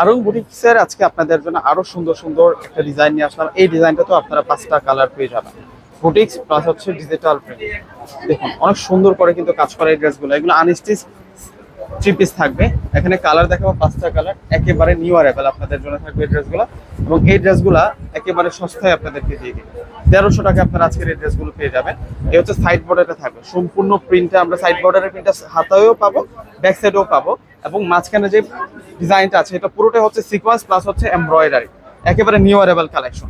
আরও বুটিক্সের আজকে আপনাদের জন্য আরও সুন্দর সুন্দর একটা ডিজাইন নিয়ে আসলাম। এই ডিজাইনটা তো আপনারা পাঁচটা কালার পেয়ে যাবেন। বুটিক্স প্লাস হচ্ছে ডিজিটাল প্রিন্ট দেখুন, অনেক সুন্দর করে কিন্তু কাজ করা এই ড্রেসগুলো এগুলো আনস্টিচ থ্রি পিস থাকবে। এখানে কালার দেখাবো পাঁচটা কালার একেবারে নিউ অ্যারাইভেল আপনাদের জন্য থাকবে এই ড্রেসগুলো এবং এই ড্রেসগুলো একেবারে সস্তায় আপনাদেরকে দিয়ে দিবে। তেরোশো টাকা আপনারা আজকের এই ড্রেসগুলো পেয়ে যাবেন। এই হচ্ছে সাইড বর্ডারটা থাকবে। সম্পূর্ণ প্রিন্টটা আমরা সাইড বর্ডারের প্রিন্টটা হাতায়ও পাবো ব্যাক সাইডেও পাবো। এবং মাঝখানে যে ডিজাইনটা আছে, এটা পুরোটাই হচ্ছে সিকোয়েন্স প্লাস হচ্ছে এমব্রয়ডারি একেবারে নিউ কালেকশন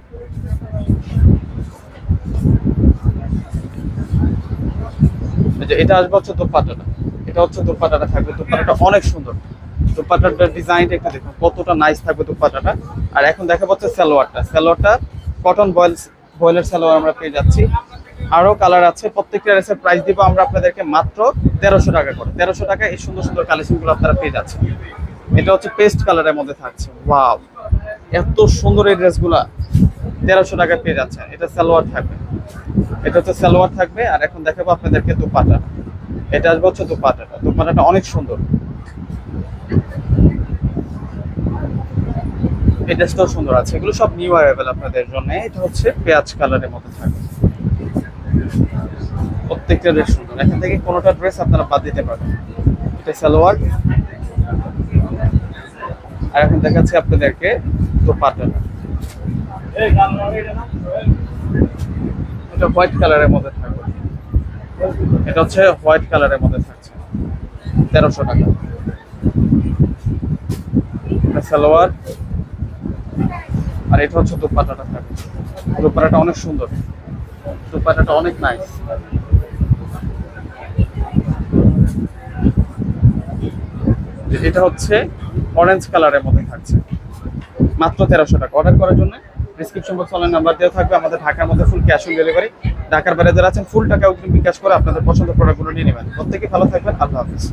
এটা আসবে হচ্ছে দোপাট্টাটা, এটা হচ্ছে দোপাট্টাটা থাকবে, দোপাট্টাটা অনেক সুন্দর। দোপাট্টাটার ডিজাইনটা একটু দেখুন, কতটা নাইস থাকবে দোপাট্টাটা। আর এখন দেখা হচ্ছে সালোয়ারটা সালোয়ারটা কটন বয়েল বয়েলের সালোয়ার আমরা পেয়ে যাচ্ছি। আরও কালার আছে, প্রত্যেকটা ড্রেসের প্রাইস দিব আমরা আপনাদেরকে মাত্র তেরোশো টাকা করে। তেরোশো টাকা এই সুন্দর সুন্দর কালেকশনগুলো আপনারা পেয়ে যাচ্ছেন। এটা হচ্ছে পেস্ট কালারের মধ্যে থাকছে। ওয়াও এত সুন্দর এই ড্রেসগুলা তেরোশো টাকা পেয়ে যাচ্ছে এটা সালোয়ার থাকবে। এটা হচ্ছে সালোয়ার থাকবে। আর এখন দেখাবো আপনাদেরকে দুপাটা। এটা আসবে হচ্ছে দুপাটাটা। দুপাটাটা অনেক সুন্দর। এই ড্রেসটাও সুন্দর আছে। এগুলো সব নিউ অ্যারাইভেল আপনাদের জন্য। এটা হচ্ছে পেঁয়াজ কালারের মধ্যে থাকবে। প্রত্যেকটা ড্রেস সুন্দর। এখান থেকে কোনোটা ড্রেস আপনারা বাদ দিতে পারবেন এটা সালোয়ার। আর এখন দেখাচ্ছি আপনাদেরকে দুপাটাটা। এটা হোয়াইট কালারের মধ্যে থাকবে। এটা হচ্ছে হোয়াইট কালারের মধ্যে থাকছে। তেরোশো টাকা। সালোয়ার। আর এটা হচ্ছে দুপাটাটা থাকবে। দুপাটাটা অনেক সুন্দর। দুপাটাটা অনেক নাইস এটা হচ্ছে অরেঞ্জ কালারের মধ্যে থাকছে। মাত্র তেরোশো টাকা। অর্ডার করার জন্য ডিসক্রিপশন বক্স অনলাইন নাম্বার দেওয়া থাকবে। আমাদের ঢাকার মধ্যে ফুল ক্যাশ অন ডেলিভারি ঢাকার বাইরে যারা আছেন ফুল টাকা অগ্রিম বিকাশ করে আপনাদের পছন্দের প্রোডাক্টগুলো নিয়ে নেবেন। প্রত্যেকে ভালো থাকবেন। আল্লাহ হাফিজ।